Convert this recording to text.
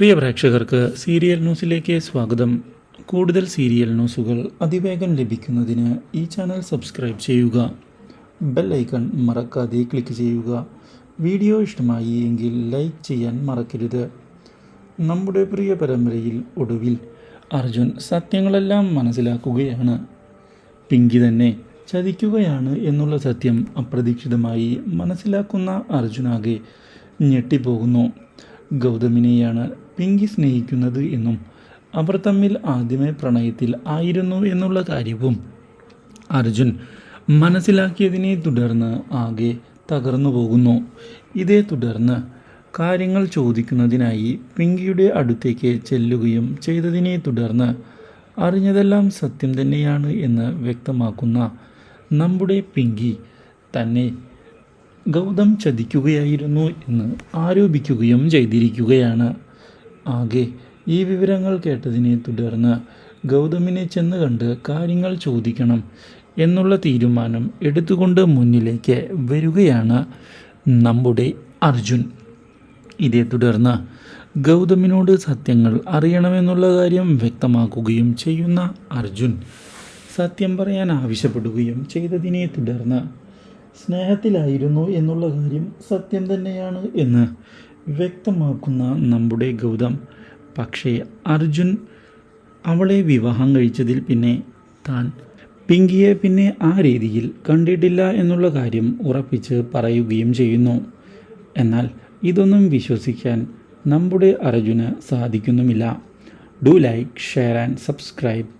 പ്രിയ പ്രേക്ഷകർക്ക് സീരിയൽ ന്യൂസിലേക്ക് സ്വാഗതം. കൂടുതൽ സീരിയൽ ന്യൂസുകൾ അതിവേഗം ലഭിക്കുന്നതിന് ഈ ചാനൽ സബ്സ്ക്രൈബ് ചെയ്യുക. ബെൽ ഐക്കൺ മറക്കാതെ ക്ലിക്ക് ചെയ്യുക. വീഡിയോ ഇഷ്ടമായി എങ്കിൽ ലൈക്ക് ചെയ്യാൻ മറക്കരുത്. നമ്മുടെ പ്രിയ പരമ്പരയിൽ ഒടുവിൽ അർജുൻ സത്യങ്ങളെല്ലാം മനസ്സിലാക്കുകയാണ്. പിങ്കി തന്നെ ചതിക്കുകയാണ് എന്നുള്ള സത്യം അപ്രതീക്ഷിതമായി മനസ്സിലാക്കുന്ന അർജുനാകെ ഞെട്ടിപ്പോകുന്നു. ഗൗതമിനെയാണ് പിങ്കി സ്നേഹിക്കുന്നത് എന്നും അവർ തമ്മിൽ ആദ്യമേ പ്രണയത്തിൽ ആയിരുന്നു എന്നുള്ള കാര്യവും അർജുൻ മനസ്സിലാക്കിയതിനെ തുടർന്ന് ആകെ തകർന്നു പോകുന്നു. ഇതേ തുടർന്ന് കാര്യങ്ങൾ ചോദിക്കുന്നതിനായി പിങ്കിയുടെ അടുത്തേക്ക് ചെല്ലുകയും ചെയ്തതിനെ തുടർന്ന് അറിഞ്ഞതെല്ലാം സത്യം തന്നെയാണ് എന്ന് വ്യക്തമാക്കുന്ന നമ്മുടെ പിങ്കി തന്നെ ഗൗതം ചതിക്കുകയായിരുന്നു എന്ന് ആരോപിക്കുകയും ചെയ്തിരിക്കുകയാണ്. ആകെ. ഈ വിവരങ്ങൾ കേട്ടതിനെ തുടർന്ന് ഗൗതമിനെ ചെന്ന് കണ്ട് കാര്യങ്ങൾ ചോദിക്കണം എന്നുള്ള തീരുമാനം എടുത്തുകൊണ്ട് മുന്നിലേക്ക് വരികയാണ് നമ്മുടെ അർജുൻ. ഇതേ തുടർന്ന് ഗൗതമിനോട് സത്യങ്ങൾ അറിയണമെന്നുള്ള കാര്യം വ്യക്തമാക്കുകയും ചെയ്യുന്ന അർജുൻ സത്യം പറയാൻ ആവശ്യപ്പെടുകയും ചെയ്തതിനെ തുടർന്ന് സ്നേഹത്തിലായിരുന്നു എന്നുള്ള കാര്യം സത്യം തന്നെയാണ് എന്ന് വ്യക്തമാക്കുന്ന നമ്മുടെ ഗൗതം. പക്ഷേ അർജുൻ അവളെ വിവാഹം കഴിച്ചതിൽ പിന്നെ താൻ പിങ്കിയെ പിന്നെ ആ രീതിയിൽ കണ്ടിട്ടില്ല എന്നുള്ള കാര്യം ഉറപ്പിച്ച് പറയുകയും ചെയ്യുന്നു. എന്നാൽ ഇതൊന്നും വിശ്വസിക്കാൻ നമ്മുടെ അർജുന് സാധിക്കുന്നുമില്ല. Do like share and subscribe.